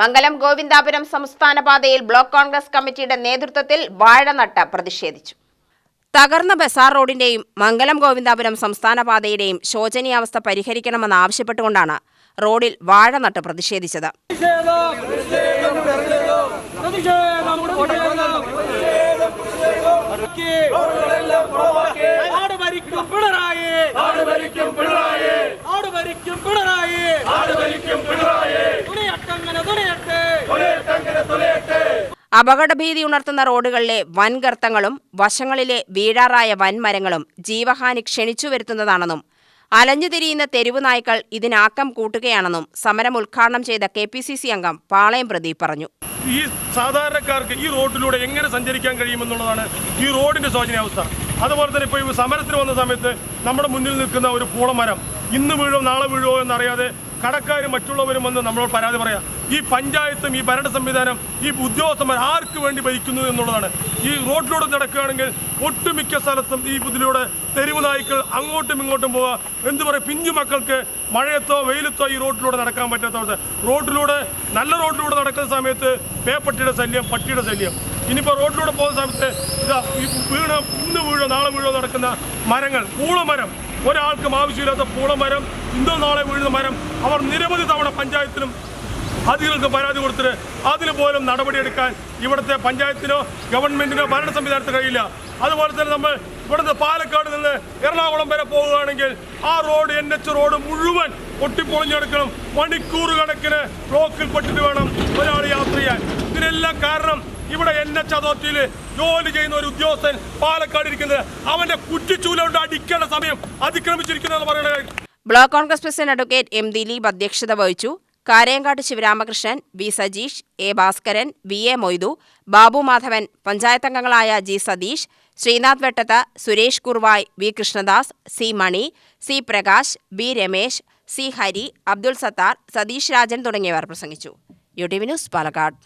മംഗലം ഗോവിന്ദാപുരം സംസ്ഥാന പാതയിൽ ബ്ലോക്ക് കോൺഗ്രസ് കമ്മിറ്റിയുടെ നേതൃത്വത്തിൽ വാഴനട്ട് പ്രതിഷേധിച്ചു. തകർന്ന ബസാർ റോഡിന്റെയും മംഗലം ഗോവിന്ദാപുരം സംസ്ഥാന പാതയുടെയും ശോചനീയാവസ്ഥ പരിഹരിക്കണമെന്ന് ആവശ്യപ്പെട്ടുകൊണ്ടാണ് റോഡിൽ വാഴനട്ട് പ്രതിഷേധിച്ചത്. നാട് അപകടഭീതി ഉണർത്തുന്ന റോഡുകളിലെ വൻ ഗർത്തങ്ങളും വശങ്ങളിലെ വീഴാറായ വൻമരങ്ങളും ജീവഹാനി ക്ഷണിച്ചു വരുത്തുന്നതാണെന്നും അലഞ്ഞുതിരിയുന്ന തെരുവ് നായ്ക്കൾ ഇതിനാക്കം കൂട്ടുകയാണെന്നും സമരം ഉദ്ഘാടനം ചെയ്ത കെ പി സി സി അംഗം പാളയം പ്രദീപ് പറഞ്ഞു. ഈ സാധാരണക്കാർക്ക് ഈ റോഡിലൂടെ എങ്ങനെ സഞ്ചരിക്കാൻ കഴിയുമെന്നുള്ളതാണ് ഈ റോഡിന്റെ ശോചനീയാവസ്ഥ. അതുപോലെ തന്നെ ഇപ്പോൾ ഈ സമരത്തിന് വന്ന സമയത്ത് നമ്മുടെ മുന്നിൽ നിൽക്കുന്ന ഒരു പൂളമരം ഇന്ന് വീഴോ നാളെ വീഴോ എന്നറിയാതെ കടക്കാരും മറ്റുള്ളവരും വന്ന് നമ്മളോട് പരാതി പറയാം ഈ പഞ്ചായത്തും ഈ ഭരണ സംവിധാനം ഈ ഉദ്യോഗസ്ഥന്മാർ ആർക്ക് വേണ്ടി ഭരിക്കുന്നു എന്നുള്ളതാണ്. ഈ റോഡിലൂടെ നടക്കുകയാണെങ്കിൽ ഒട്ടുമിക്ക സ്ഥലത്തും ഈ ഇതിലൂടെ തെരുവ് നായ്ക്കൾ അങ്ങോട്ടും ഇങ്ങോട്ടും പോവുക എന്ത് പറയും? പിഞ്ചു മക്കൾക്ക് മഴയത്തോ വെയിലത്തോ ഈ റോഡിലൂടെ നടക്കാൻ പറ്റാത്ത റോഡിലൂടെ നല്ല റോഡിലൂടെ നടക്കുന്ന സമയത്ത് പേപ്പട്ടിയുടെ ശല്യം പട്ടിയുടെ ശല്യം. ഇനിയിപ്പോൾ റോഡിലൂടെ പോകുന്ന സമയത്ത് ഇതാ വീണ ഇന്ന് വീഴോ നാളെ വീഴോ നടക്കുന്ന മരങ്ങൾ പൂളമരം ഒരാൾക്കും ആവശ്യമില്ലാത്ത പൂളമരം ഇന്നോ നാളെ വീഴുന്ന മരം അവർ നിരവധി തവണ പഞ്ചായത്തിലും അധികൾക്ക് പരാതി കൊടുത്തിട്ട് അതിന് പോലും നടപടിയെടുക്കാൻ ഇവിടുത്തെ പഞ്ചായത്തിനോ ഗവൺമെന്റിനോ ഭരണ സംവിധാനത്തിന് കഴിയില്ല. അതുപോലെ തന്നെ നമ്മൾ ഇവിടുന്ന് പാലക്കാട് നിന്ന് എറണാകുളം വരെ പോവുകയാണെങ്കിൽ ആ റോഡ് എൻ എച്ച് റോഡ് മുഴുവൻ പൊട്ടിപ്പൊളിഞ്ഞെടുക്കണം. മണിക്കൂർ കണക്കിന് ബ്ലോക്കിൽ പെട്ടിട്ട് വേണം ഒരാൾ യാത്ര ചെയ്യാൻ. ഇതിനെല്ലാം കാരണം ഇവിടെ എൻ എച്ച് അതോറിറ്റിയിൽ ജോലി ചെയ്യുന്ന ഒരു ഉദ്യോഗസ്ഥൻ പാലക്കാട് ഇരിക്കുന്നത്. അവന്റെ കുറ്റിച്ചൂലുകൊണ്ട് അടിക്കേണ്ട സമയം അതിക്രമിച്ചിരിക്കുന്നു എന്ന് പറയുന്നത് block Congress president advocate M Dileep അധ്യക്ഷത വഹിച്ചു. Karayankattu Sivaramakrishnan V Sajeesh A Bhaskaran V A Moithu Babu Madhavan panchayat അംഗങ്ങളായ G Satheesh Sreenath Vettath Suresh Kurvai V Krishnadas C Mani C Prakash B Ramesh C Hari Abdul Sathar Satheesh Rajan തുടങ്ങിയവർ പ്രസംഗിച്ചു. U T V news Palakkad.